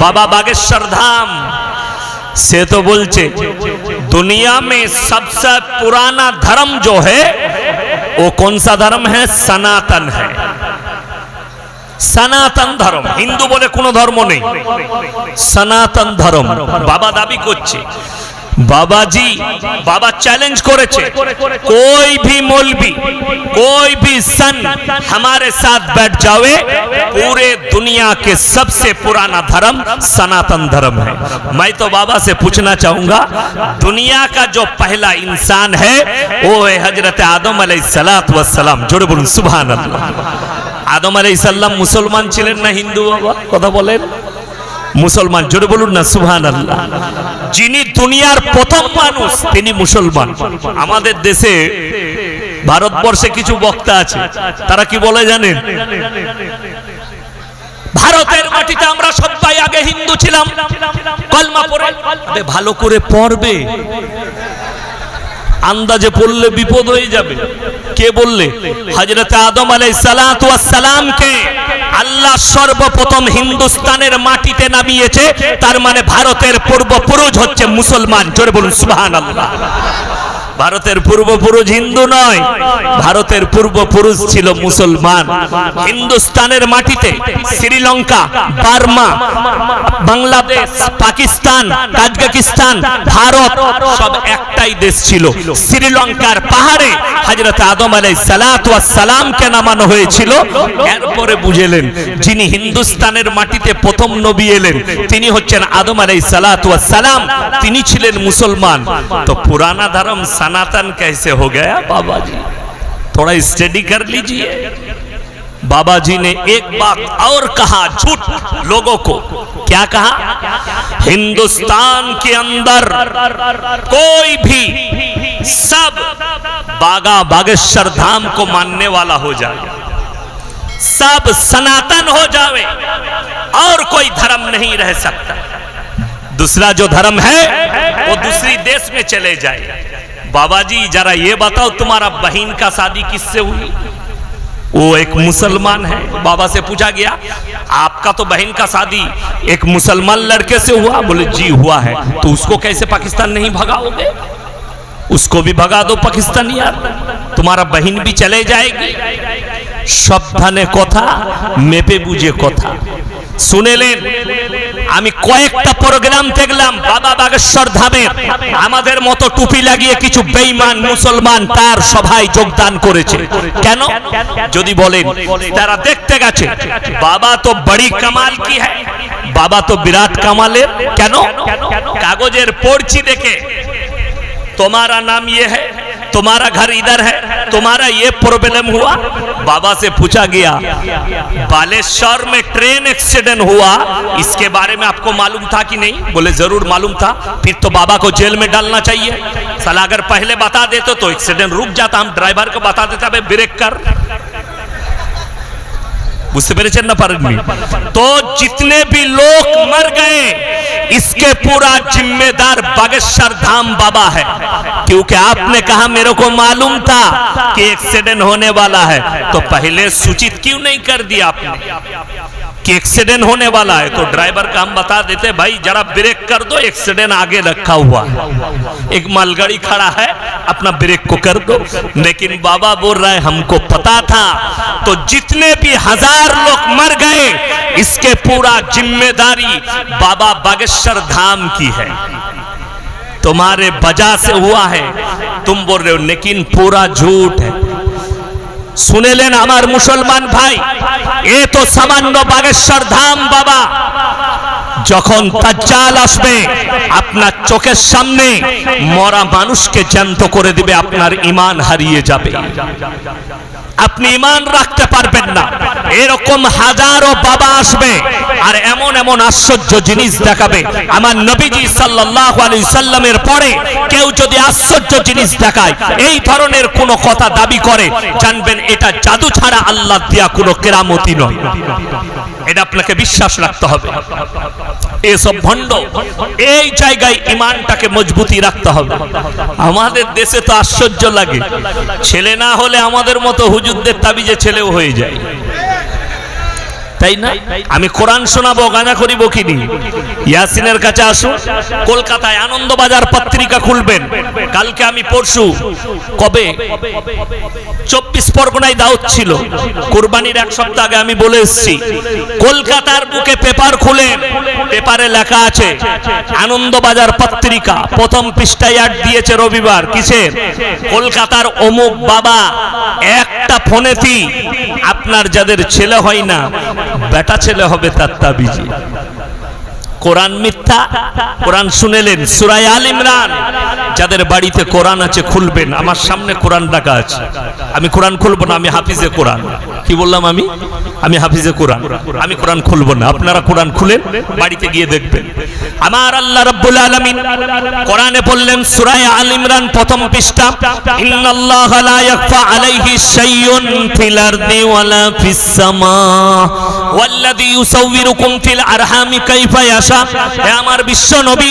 बाबा बागेश्वर धाम से तो बोलचे दुनिया में सबसे पुराना धर्म जो है वो कौन सा धर्म है सनातन है সনাতন ধর্ম হিন্দু বলে কোনো ধর্ম নেই সনাতন ধর্ম বাবা দাবি করছে बाबाजी बाबा चैलेंज করেছে कोई भी मौलवी कोई भी सन हमारे साथ बैठ जावे पूरे दुनिया के सबसे पुराना धर्म सनातन धर्म है मैं तो बाबा से पूछना चाहूंगा दुनिया का जो पहला इंसान है वो है हजरत आदम सलाम জোরে বলুন সুবহান আল্লাহ আদম আলাই সাল্লাম মুসলমান ছিলেন না হিন্দু বাবা কথা বলেন মুসলমান জোরে বলুন না সুহান আল্লাহ যিনি দুনিয়ার প্রথম মানুষ তিনি মুসলমান আমাদের দেশে ভারতবর্ষে কিছু বক্তা আছে তারা কি বলে জানেন ভারতের মাটিতে আমরা সবাই আগে হিন্দু ছিলাম। কলমা পড়ে। ভালো করে পড়বে। আন্দাজে পড়লে বিপদ হয়ে যাবে। কে বললে? হজরত আদম আলাই সালামকে আল্লাহ সর্বপ্রথম হিন্দুস্তানের মাটিতে নামিয়েছে। তার মানে ভারতের পূর্বপুরুষ হচ্ছে মুসলমান। জোরে বলুন সুবহান আল্লাহ ভারতের পূর্বপুরুষ হিন্দু নয়, ভারতের পূর্বপুরুষ ছিল মুসলমান। হিন্দুস্তানের মাটিতে শ্রীলঙ্কা, বার্মা, বাংলাদেশ, পাকিস্তান কাজকিস্তান ভারত সব একটাই দেশ ছিল। শ্রীলঙ্কার পাহাড়ে হজরত আদম আলাই সালামকে নামানো হয়েছিল। এরপরে বুঝেলেন যিনি হিন্দুস্তানের মাটিতে প্রথম নবী এলেন, তিনি হচ্ছেন আদম আলাই সালাম, তিনি ছিলেন মুসলমান। তো পুরানা ধর্ম सनातन कैसे हो गया बाबा जी थोड़ा स्टडी कर लीजिए। बाबा जी ने एक बात और कहा झूठ लोगों को। क्या कहा? हिंदुस्तान के अंदर कोई भी सब बागा बागेश्वर धाम को मानने वाला हो जाए। सब सनातन हो जावे और कोई धर्म नहीं रह सकता। दूसरा जो धर्म है, वो दूसरी देश में चले जाए। बाबा जी जरा ये बताओ, तुम्हारा बहन का शादी किससे हुई? वो एक मुसलमान है, बाबा से पूछा गया, आपका तो बहन का शादी एक मुसलमान लड़के से हुआ? बोले, जी, हुआ है। तो उसको कैसे पाकिस्तान नहीं भगाओगे? उसको भी भगा दो पाकिस्तान यार। तुम्हारा बहन भी चले जाएगी। सब धने कथा, मेपे बुझे कथा। শুনেলেন, আমি কয়েকটা প্রোগ্রাম দেখলাম, বাবা বাগেশ্বর ধামে। আমাদের মতো টুপি লাগিয়ে কিছু বেইমান মুসলমান তার সভায় যোগদান করেছে। কেন? যদি বলেন, তারা দেখতে গেছে, বাবা তো বড়ি কামাল কি হ্যাঁ? বাবা তো বিরাট কামালের। কেন? কাগজের পড়ছি দেখে। তোমারা নাম ইয়ে হ্যাঁ? তোমারা ঘর ইধার হ্যাঁ? तुम्हारा ये प्रॉब्लम हुआ? बाबा से पूछा गया, बालेश्वर में ट्रेन एक्सीडेंट हुआ, इसके बारे में आपको मालूम था कि नहीं? बोले, ज़रूर मालूम था, फिर तो बाबा को जेल में डालना चाहिए। सलाह अगर पहले बता देते तो एक्सीडेंट रुक जाता, हम ड्राइवर को बता देता भाई ब्रेक कर। বুঝতে পেরেছেন না পারেননি তো जितने भी लोग मर गए इसके पूरा जिम्मेदार बागेश्वर धाम बाबा है क्योंकि आपने कहा मेरे को मालूम था कि एक्सीडेंट होने वाला है तो पहले सूचित क्यों नहीं कर दिया आपने कि एक्सीडेंट होने वाला है तो ड्राइवर का हम बता देते भाई जरा ब्रेक कर दो एक्सीडेंट आगे रखा हुआ है एक मालगाड़ी खड़ा है, अपना ब्रेक को कर दो। लेकिन बाबा बोल रहा है, हमको पता था तो जितने भी हज़ार लोग मर गए, इसके पूरा ज़िम्मेदारी बाबा बागेश्वर धाम की है। तुम्हारे वजह से हुआ है, तुम बोल रहे हो, लेकिन पूरा झूठ है। শুনেলেন আমার মুসলমান ভাই, এ তো সামান্য বাগেশ্বর ধাম, বাবা। যখন তাজ্জাল আসবে, আপনার চোখের সামনে মরা মানুষকে জ্যান্ত করে দিবে, আপনার ইমান হারিয়ে যাবে। আপনি ইমান রাখতে পারবেন না। এরকম হাজারো বাবা আসবে আর এমন এমন আশ্চর্য জিনিস দেখাবে। আমার নবীজি সাল্লাল্লাহু আলাইহি সাল্লামের পরে কেউ যদি আশ্চর্য জিনিস দেখায়, এই ধরনের কোনো কথা দাবি করে, জানবেন এটা জাদু ছাড়া আল্লাহ দিয়া কোনো কেরামতি নয়। এটা আপনাকে বিশ্বাস রাখতে হবে। এসব ভণ্ড, এই জায়গায় ইমানটাকে মজবুতি রাখতে হবে। আমাদের দেশে তো আশ্চর্য লাগে। ছেলে না হলে আমাদের মতো হুজুরদের তাবিজে ছেলেও হয়ে যায়। তাই না? আমি কোরআন শোনাবো গাঁজা করিব কিনি ইয়াসিনের কাছে আসুন কলকাতায় আনন্দবাজার পত্রিকা খুলবেন। কালকে আমি পরশু, কবে? চব্বিশ পরগনায় দাওয়াত ছিল। কুরবানির এক সপ্তাহ আগে আমি বলে এসেছি। কলকাতার বুকে পেপার খুলে পেপারে লেখা আছে, আনন্দবাজার পত্রিকা, প্রথম পৃষ্ঠায় দিয়েছে রবিবার, কিসের? কলকাতার অমুক বাবা একটা ফোনেতি আপনার যাদের ছেলে হয় না, বেটা ছেলে হবে তার তাবিজি। কোরআন মিথ্যা, কোরআন শুনেলেন সুরাই আল ইমরান। যাদের বাড়িতে কোরআন আছে খুলবেন, আমার সামনে কোরআন ডাকা আছে। আমি কোরআন খুলবো না, আমি হাফিজে কোরআন। কি বললাম আমি? আমি হাফিজে কোরআন। আমি কোরআন খুলবো না। আপনারা কোরআন খুলেন, বাড়িতে গিয়ে দেখবেন। আমার আল্লাহ রাব্বুল আলামিন কোরআনে বললেন সূরা আল ইমরান প্রথম পৃষ্ঠা লা আলাইহি শাইউন ফিল আরদি ফিস সামা, ওয়াল্লাযী ফিল আরহামি কাইফা ইয়াশা। হে আমার বিশ্ব নবী,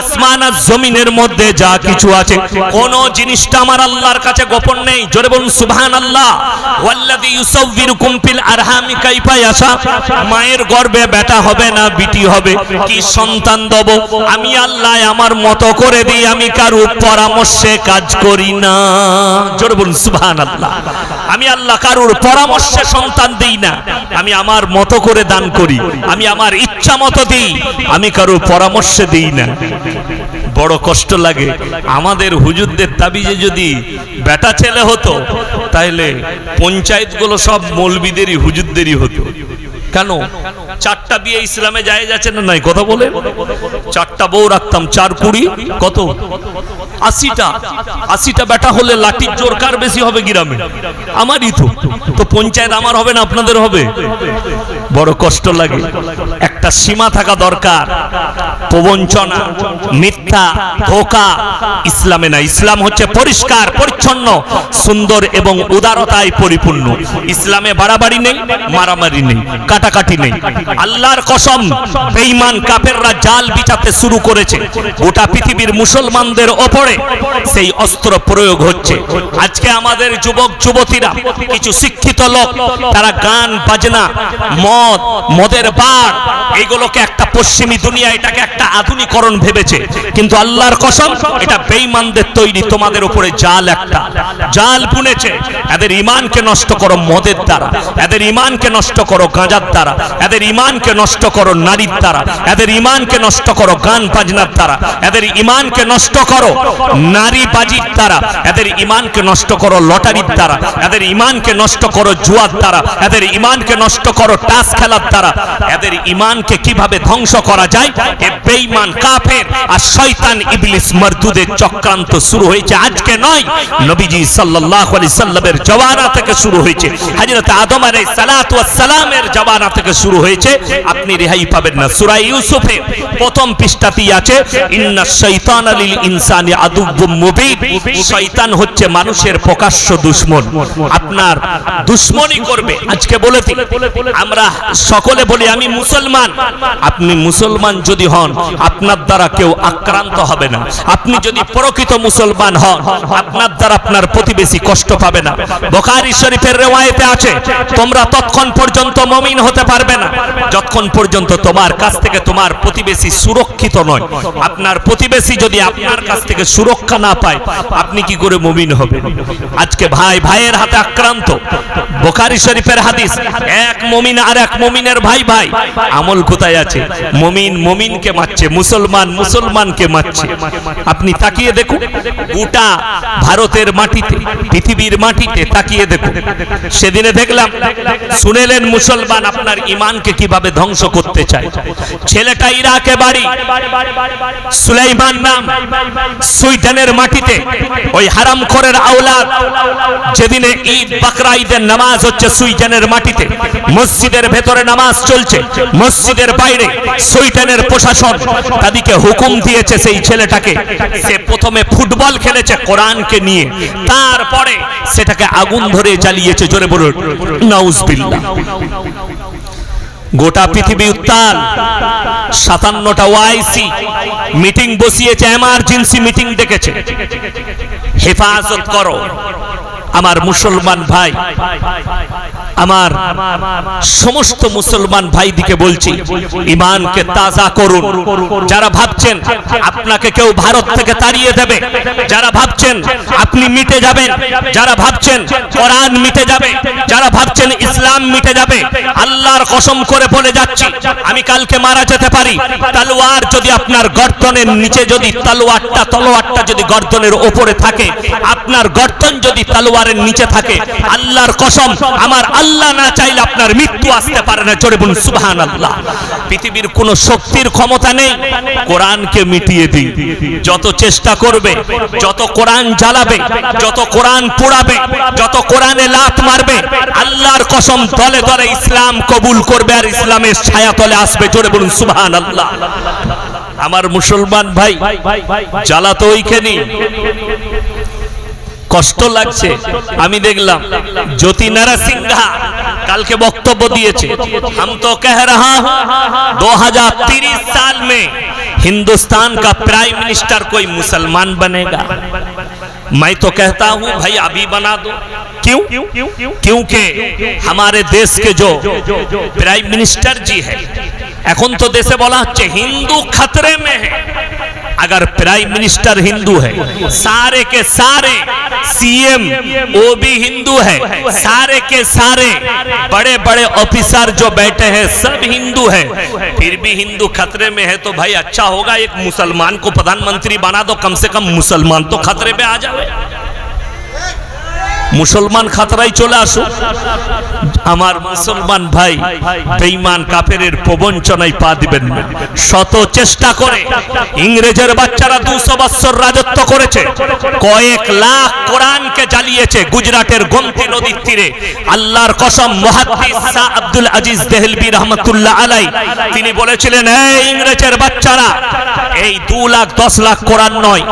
আসমান আর জমিনের মধ্যে যা কিছু আছে, কোন জিনিসটা আমার আল্লাহর কাছে গোপন নেই। জোরে বলুন, সুবহানাল্লাহ। ওয়াল্লাযী ফিল আরহামি কাইফা ইয়াশা। মায়ের গর্ভে বেটা হবে না, বিটি হবে। কি সন্তান দেব? আমি আল্লাহ আমার মতো করে দিই, আমি কারও পরামর্শে কাজ করি না। জোরে বলুন, সুবহানাল্লাহ। আমি আল্লাহ কারোর পরামর্শে সন্তান দেই না। আমি আমার মতো করে দান করি। আমি আমার ইচ্ছা মতো দিই। আমি কারোর পরামর্শে দিই না। বড় কষ্ট লাগে। আমাদের হুজুরদের তাবিজে যদি বেটা ছেলে হতো তাহলে পঞ্চায়েতগুলো সব মৌলবিদেরই, হুজুরদেরই হতো। কেন? চারটা বিয়ে ইসলামে যায় যাচ্ছে না নাই? কথা বলে চারটা বউ রাখতাম, চার কুড়ি, কত? আশিটা আশিটা বেটা হলে লাঠির জোর কার বেশি হবে গ্রামে? আমারই তো। তো পঞ্চায়েত আমার হবে না, আপনাদের হবে? বড় কষ্ট লাগে। একটা সীমা থাকা দরকার। প্রবঞ্চনা, মিথ্যা, ধোকা, ইসলামে না। ইসলাম হচ্ছে পরিষ্কার, পরিচ্ছন্ন, সুন্দর এবং উদারতায় পরিপূর্ণ। ইসলামে বাড়াবাড়ি নেই, মারামারি নেই, কাটাকাটি নেই। আল্লাহর কসম, বেঈমান কাফেররা জাল বিছাতে শুরু করেছে। গোটা পৃথিবীর মুসলমানদের ওপরে সেই অস্ত্র প্রয়োগ হচ্ছে। আজকে আমাদের যুবক, যুবতীরা, কিছু শিক্ষিত লোক, তারা গান, বাজনা, মদ, মদের বার এইগুলোকে একটা পশ্চিমী দুনিয়া, এটাকে একটা আধুনিকরণ ভেবেছে। কিন্তু আল্লাহর কসম, এটা বেঈমানদের তৈরি, তোমাদের উপরে জাল একটা। জাল বুনেছে, এদের ইমানকে নষ্ট করো মদের দ্বারা, এদের ইমানকে নষ্ট করো গাঁজার দ্বারা, এদের ইমানকে নষ্ট করো নারীর দ্বারা, এদের ইমানকে নষ্ট করো গান, বাজনার দ্বারা, এদের ইমানকে নষ্ট করো নারী বাজির দ্বারা, এদের ইমানকে নষ্ট করো লটারির দ্বারা, এদের ইমানকে নষ্ট করো জুয়ার দ্বারা, এদের ইমানকে নষ্ট করো টাস খেলার দ্বারা। এদের ইমানকে কীভাবে ধ্বংস করা যায়? এ কাফের আর শয়তান ইবলিস চক্রান্ত শুরু হয়েছে। আজকে নয়, নবীজি সাল্লাল্লাহু আলাইহি সাল্লামের থেকে শুরু হয়েছে। হযরত আদম আলাইহিস সালাতু ওয়াস সালামের থেকে শুরু হয়েছে। আপনি রেহাই পাবেন না। সূরা ইউসুফে প্রথম পৃষ্ঠাতেই আছে শাইতানা লিল ইনসানি শয়তান হচ্ছে মানুষের প্রকাশ্য দুশমন। আপনার করবে। আজকে বলেছি আমরা সকলে বলি, আমি মুসলমান। আপনি মুসলমান যদি হন, আপনার দ্বারা কেউ আক্রান্ত হবে না। আপনি যদি প্রকৃত মুসলমান হন, আপনার দ্বারা আপনার প্রতিবেশী কষ্ট পাবে না। শরীফের রেওয়ায়েতে আছে, তোমরা তৎক্ষণ পর্যন্ত মমিন হতে পারবে না। যতক্ষণ পর্যন্ত তোমার কাছ থেকে তোমার প্রতিবেশী সুরক্ষিত নয়। আপনার প্রতিবেশী যদি আপনার কাছ থেকে সুরক্ষা না পায়, আপনি কি করে মমিন হবেন? আজকে ভাই, ভাইয়ের হাতে আক্রান্ত। বোখারি শরীফের হাদিস, এক মমিন আর এক মমিনের ভাই ভাই। আমল কোথায় আছে? মমিন মমিনকে মারছে, মুসলমান মুসলমানকে মারছে। আপনি তাকিয়ে দেখুন, গোটা ভারতের মাটিতে, পৃথিবীর মাটিতে তাকিয়ে দেখুন। সেদিনে দেখলাম, শুনেলেন মুসলমান আপনার ইমানকে কীভাবে ধ্বংস করতে চায়। ছেলেটা ইরাকে বাড়ি, সুলাইমান নাম সুইডেনের মাটিতে, ওই হারাম করের আওলাদ, যেদিনে ঈদ, বাকরা, ঈদের নামাজ হচ্ছে সুইডেনের মাটিতে। মসজিদের ভেতরে নামাজ চলছে, মসজিদের বাইরে সুইডেনের প্রশাসন তাদেরকে হুকুম দিয়েছে সেই ছেলেটাকে। সে প্রথমে ফুটবল খেলেছে কোরআনকে নিয়ে, তারপরে সেটাকে আগুন ধরে জ্বালিয়েছে, জোরে বলুন, নাউজবিল্লাহ। গোটা পৃথিবী উত্তাল। সাতান্নটা ওয়াইসি মিটিং বসিয়েছে এমার্জেন্সি মিটিং ডেকেছে। হেফাজত করো। আমার মুসলমান ভাই, আমার সমস্ত মুসলমান ভাইদিকে বলছি, ইমানকে তাজা করুন। যারা ভাবছেন আপনাকে কেউ ভারত থেকে তাড়িয়ে দেবে, যারা ভাবছেন আপনি মিটে যাবেন, যারা ভাবছেন কোরআন মিটে যাবে, যারা ভাবছেন ইসলাম মিটে যাবে, আল্লাহর কসম করে বলে যাচ্ছি, আমি কালকে মারা যেতে পারি, তালোয়ার যদি আপনার গর্দনের নিচে যদি তালোয়ারটা, তলোয়ারটা যদি গর্দনের ওপরে থাকে, আপনার গর্দন যদি তালোয়ারের নিচে থাকে। আল্লাহর কসম, আমার আল্লাহ না চাইলে আপনার মৃত্যু আসতে পারে না। জোরে বলুন সুবহান আল্লাহ পৃথিবীর কোন শক্তির ক্ষমতা নেই। কোরআনকে মিটিয়ে দিই যত চেষ্টা করবে, যত কোরআন জ্বালাবে, যত কোরআন পোড়াবে, যত কোরআনে লাত মারবে, আল্লাহর কসম দলে দলে ইসলাম কবুল করবে আর ইসলামের ছায়া তলে আসবে। জোরে বলুন সুবহান আল্লাহ আমার মুসলমান ভাই জ্বালা তো ওইখানে কষ্ট লাগছে আমি দেখলাম জ্যোতি নারা সিংহা কালকে বক্তব্য দিয়েছে हम तो कह रहा हूं 2030 साल में हिंदुस्तान का प्राइम मिनिस्टर कोई मुसलमान बनेगा मैं तो कहता हूं भाई अभी बना दो क्यों क्योंकि हमारे देश के जो प्राइम मिनिस्टर जी है এখন তো দেশে বলা হচ্ছে হিন্দু खतरे में है अगर प्राइम मिनिस्टर हिंदू है, सारे के सारे सीएम वो भी हिंदू है, सारे के सारे बड़े बड़े ऑफिसर जो बैठे हैं, सब हिंदू है। फिर भी हिंदू खतरे में है तो भाई अच्छा होगा, एक मुसलमान को प्रधानमंत्री बना दो, कम से कम मुसलमान तो खतरे में आ जाए মুসলমান খাতরাই চলে আসুক আমার মুসলমান ভাই, বেঈমান কাফেরের প্রবঞ্চনায় পা দিবেন না। শত চেষ্টা করে ইংরেজের বাচ্চারা দুশো বৎসর রাজত্ব করেছে। কয়েক লাখ কোরআনকে জ্বালিয়েছে গুজরাটের গোমতি নদীর তীরে। আল্লাহর কসম মুহাদ্দিস শাহ আব্দুল আজিজ দেহলবি রহমতুল্লাহ আলাই তিনি বলেছিলেন, এই ইংরেজের বাচ্চারা, এই দু লাখ, দশ লাখ কোরআন নয়।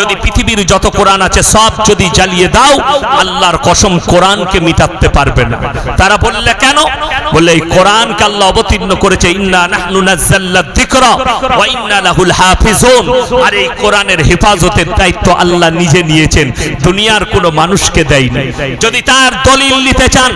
যদি পৃথিবীর যত কোরআন আছে, সব যদি জ্বালিয়ে দাও আল্লাহর কসম কোরআনকে মিটাতে পারবে না। তারা বললে, কেন? বললে, এই কোরআনকে আল্লাহ অবতীর্ণ করেছে, ইন্না নাহনু নাযাল্লা যিকরা ওয়া ইন্না লাহুল হাফিজুন। আর এই কোরআনের হেফাজতের দায়িত্ব আল্লাহ নিজে নিয়েছেন, দুনিয়ার কোনো মানুষকে দেয়নি। যদি তার দলিল নিতে চান,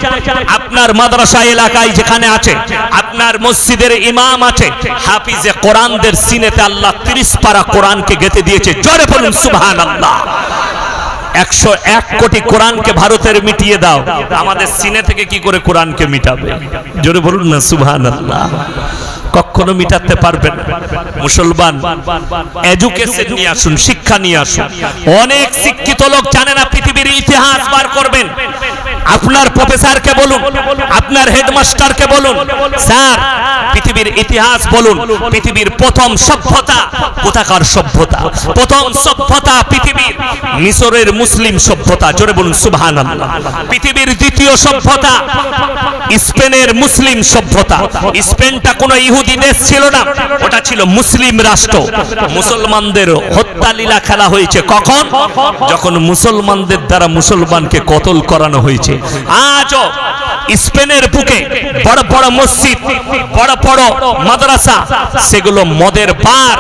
আপনার মাদ্রাসা এলাকায় যেখানে আছে, আপনার মসজিদের ইমাম আছে, হাফিজে কোরআনদের সিনেতে আল্লাহ 30 পারা কোরআনকে গেতে দিয়েছে, জোরে বলুন, সুবহানাল্লাহ। একশো এক কোটি কোরআনকে ভারতের মিটিয়ে দাও। আমাদের সিনে থেকে কি করে কোরআনকে মিটাবে? জোরে বলুন না আল্লাহ কখনো মিটাতে পারবেন মুসলমান এডুকেশন নিয়ে আসুন, শিক্ষা নিয়ে আসুন। অনেক শিক্ষিত লোক জানে না পৃথিবীর ইতিহাস বার করবেন। আপনার প্রফেসরকে বলুন, আপনার হেডমাস্টারকে বলুন ইতিহাস বলুন, পৃথিবীর প্রথম সভ্যতা কোথাকার সভ্যতা? প্রথম সভ্যতা পৃথিবীর মিশরের মুসলিম সভ্যতা, জোরে বলুন সুবহান পৃথিবীর দ্বিতীয় সভ্যতা স্পেনের মুসলিম সভ্যতা। স্পেনটা কোনো ইহুদি দেশ ছিল না, ওটা ছিল মুসলিম রাষ্ট্র। মুসলমানদের হত্যা লীলা খেলা হয়েছে কখন? যখন মুসলমানদের দ্বারা মুসলমানকে কতল করানো হয়েছে। আজও স্পেনের বুকে বড় বড় মসজিদ, বড় বড় মাদ্রাসা, সেগুলো মদের বার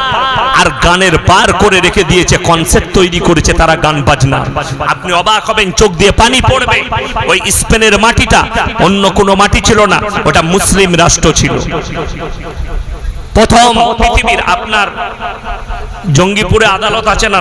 আর গানের বার করে রেখে দিয়েছে কনসেপ্ট তৈরি করেছে তারা গান বাজনা। আপনি অবাক হবেন, চোখ দিয়ে পানি পড়বে, ওই স্পেনের মাটিটা অন্য কোনো মাটি ছিল না, ওটা মুসলিম রাষ্ট্র ছিল। প্রথম পৃথিবীর আপনার জঙ্গিপুরে আদালত আছে না